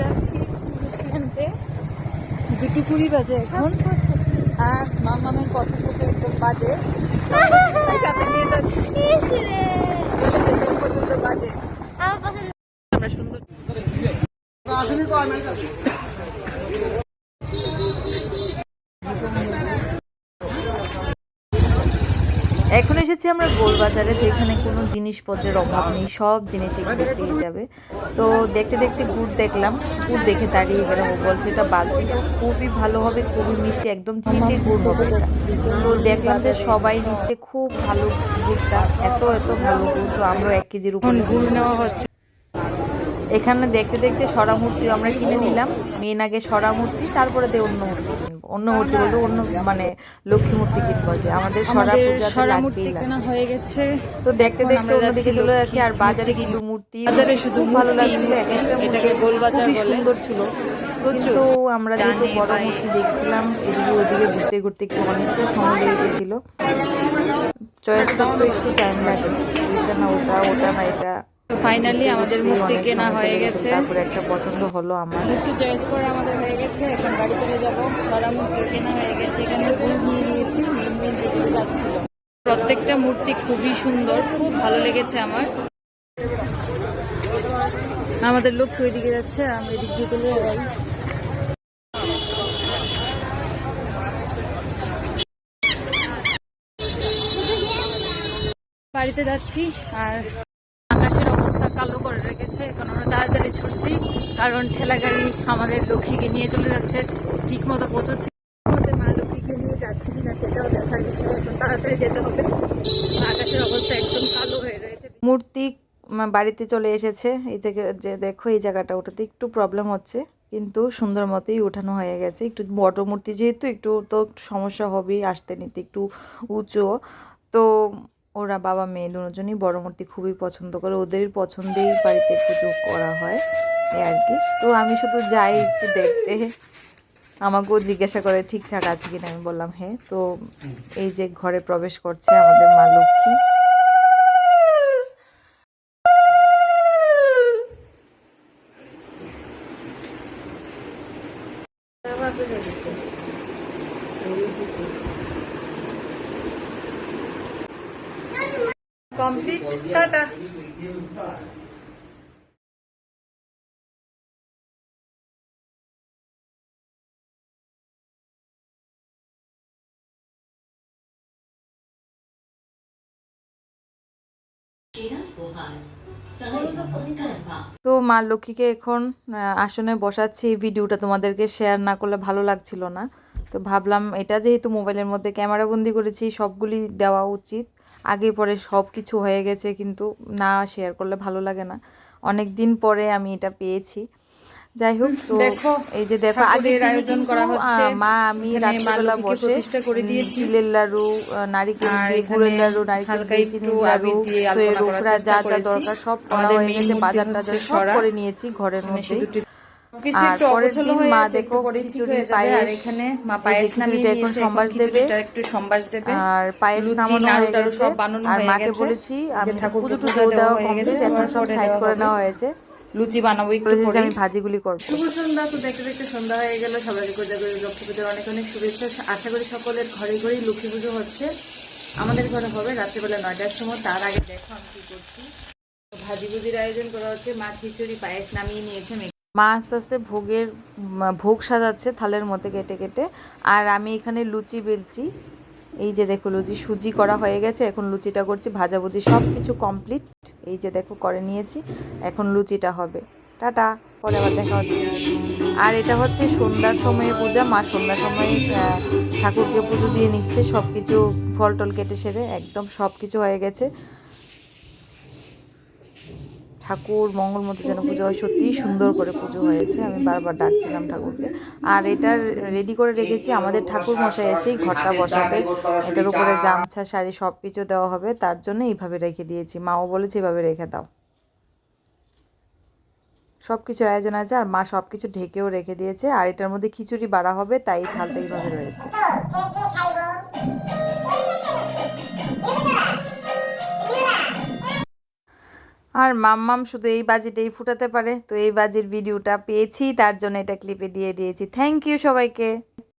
যাচ্ছি কিনতে দুটো কুড়ি বাজে এখন। আর মামামের কথা বলতে একদম বাজে। সাথে নিয়ে যাচ্ছি। এখন এসেছি আমরা গোলবাজারে, যেখানে কোনো জিনিসপত্রের অভাব নেই, সব জিনিস এখানে পেয়ে যাবে। তো দেখতে দেখতে গুড় দেখলাম, গুড় দেখে দাঁড়িয়ে গেলাম, ও বলছে, এটা বালতি খুবই ভালো হবে, খুবই মিষ্টি, একদম চিটে গুড় হবে এটা। তো দেখলাম যে সবাই নিচ্ছে, খুব ভালো গুড়টা, এত এত ভালো গুড়, তো আমরা এক কেজির উপর গুড় নেওয়া হচ্ছে। এখানে দেখতে দেখতে সরা মূর্তিও আমরা কিনে নিলাম। মেন আগে সরা মূর্তি তারপরে দিয়ে অন্য মূর্তি কিনবো। অন্য মূর্তি বলতে অন্য মানে লক্ষ্মী মূর্তি কিনবো কি। আমাদের সরা লাগবেই হয়ে গেছে। তো দেখতে দেখতে অন্যদিকে চলে যাচ্ছি আর বাজারে কিন্তু। মূর্তি বাজারে শুধু ভালো মূর্তি, লাগছিল মূর্তি এটাকে গোলবাজার খুবই বলে। সুন্দর ছিল। কিন্তু আমরা যেহেতু বড় মূর্তি দেখছিলাম এদিকে ওদিকে ঘুরতে ঘুরতে একটু অনেকটা সময় লেগে গেছিল। চয়েস করতে একটু টাইম লাগে। এটা না ওটা ওটা না এটা তো ফাইনালি আমাদের মূর্তি কেনা হয়ে গেছে তারপরে একটা পছন্দ হলো আমার। মূর্তি চয়েস করে আমাদের হয়ে গেছে এখন বাড়ি চলে যাব। সারা মূর্তি কেনা হয়ে গেছে এখানে ফুল নিয়ে নিয়েছি মেন মেন যেগুলো যাচ্ছিল। প্রত্যেকটা মূর্তি খুবই সুন্দর খুব ভালো লেগেছে আমার। আমাদের লক্ষ্য ওইদিকে যাচ্ছে আমি এদিক দিয়ে চলে যাই। বাড়িতে যাচ্ছি আর কালো করে রেখেছে, এখন আমরা তাড়াতাড়ি ছুটছি, কারণ ঠেলা গাড়ি আমাদের লক্ষ্মীকে নিয়ে চলে যাচ্ছে ঠিক মতো পৌঁছচ্ছে মা লক্ষ্মীকে নিয়ে যাচ্ছি কিনা সেটাও দেখার বিষয়, এখন তাড়াতাড়ি যেতে হবে। আকাশের অবস্থা একদম কালো হয়ে রয়েছে। মূর্তি বাড়িতে চলে এসেছে, এই জায়গা যে দেখো এই জায়গাটা, ওটাতে একটু প্রবলেম হচ্ছে, কিন্তু সুন্দর মতোই উঠানো হয়ে গেছে। একটু বড় মূর্তি যেহেতু, একটু তো সমস্যা হবেই, আসতে নিতে একটু উঁচু। তো ওরা বাবা মেয়ে দুজনই বড় মূর্তি খুবই পছন্দ করে। ওদের পছন্দেই বাড়িতে পুজো করা হয়, এই আর কি। তো আমি শুধু যাই একটু দেখতে। আমাকেও জিজ্ঞাসা করে, ঠিকঠাক আছে কিনা? আমি বললাম হ্যাঁ। তো এই যে ঘরে প্রবেশ করছে আমাদের মা লক্ষ্মী। কমপ্লিট। টাটা। তো মা লক্ষ্মীকে এখন আসনে বসাচ্ছি। ভিডিওটা তোমাদেরকে শেয়ার না করলে ভালো লাগছিল না। তো ভাবলাম এটা যেহেতু মোবাইলের মধ্যে ক্যামেরা বন্দি করেছি সবগুলি দেওয়া উচিত। আগে পরে সব কিছু হয়ে গেছে কিন্তু না শেয়ার করলে ভালো লাগে না। অনেক দিন পরে আমি এটা পেয়েছি। যাই হোক তো এই যে দেখো আগের আয়োজন করা হচ্ছে। মা আমি রাত্রিবেলা বসে প্রতিষ্ঠা করে দিয়েছি। তিলের লাড়ু নারিকেল দিয়ে গুড়ের লাড়ু নারিকেল দিয়ে চিনির লাড়ু আলপনা করার উপরা যা যা দরকার সব করা হয়ে গেছে বাজার টাজার সব করে নিয়েছি ঘরের মধ্যে। আর একটু পরের অগোছালো দিন মা দেখো পরেই ঠিক খিচুড়ি যাবে। আর পায়েস এখানে মা পায়েস খিচুড়িটা এখন সম্বাস দেবে। একটু সম্বাস দেবে। আর পায়েস লুচি, নামানো হয়ে গেছে। আর মাকে বলেছি আমি পুজো পুজো টুজো দেওয়া দেওয়া কমপ্লিট এখন সব সাইড করে নেওয়া হয়েছে। লুচি বানাবো একটু আমি ভাজিগুলি করব। শুভ সন্ধ্যা তো দেখতে দেখতে সন্ধ্যা হয়ে গেল। সবাইকে করে লক্ষ্মী পুজোর অনেক অনেক শুভেচ্ছা। আশা করি সকলের ঘরে ঘরেই লক্ষ্মী পুজো হচ্ছে। আমাদের ঘরে হবে রাত্রিবেলা নয়টার সময়। তার আগে দেখো আমি কি করছি। ভাজি ভুজির আয়োজন করা হচ্ছে। মা খিচুড়ি পায়েস নামিয়ে নিয়েছে। মা আস্তে আস্তে ভোগের ভোগ সাজাচ্ছে থালের মধ্যে কেটে কেটে। আর আমি এখানে লুচি বেলছি। এই যে দেখো লুচি সুজি করা হয়ে গেছে। এখন লুচিটা করছি ভাজাভুজি সব কিছু কমপ্লিট এই যে দেখো করে নিয়েছি। এখন লুচিটা হবে। টাটা, পরে আবার দেখা হচ্ছে। আর এটা হচ্ছে সন্ধ্যার সময়ে পূজা। মা সন্ধ্যার সময় ঠাকুরকে পুজো দিয়ে নিচ্ছে। সব কিছু ফল টল কেটে সেরে একদম সব কিছু হয়ে গেছে। ঠাকুর মঙ্গল মতো যেন পুজো হয়, সত্যিই সুন্দর করে পুজো হয়েছে। আমি বারবার ডাকছিলাম ঠাকুরকে। আর এটা রেডি করে রেখেছি আমাদের ঠাকুর মশাই এসেই ঘরটা বসাবে। এটার উপরে গামছা, শাড়ি সব কিছু দেওয়া হবে। তার জন্য এইভাবে রেখে দিয়েছি। মাও বলেছে এভাবে রেখে দাও। সব কিছুর আয়োজন আছে আর মা সব কিছু ঢেকেও রেখে দিয়েছে। আর এটার মধ্যে খিচুড়ি বাড়া হবে, তাই থালটা এইভাবে রয়েছে। আর মাম্মাম শুধু এই বাজিটাই ফুটাতে পারে। তো এই বাজির ভিডিওটা পেয়েছি, তার জন্য এটা ক্লিপে দিয়ে দিয়েছি। থ্যাংক ইউ সবাইকে।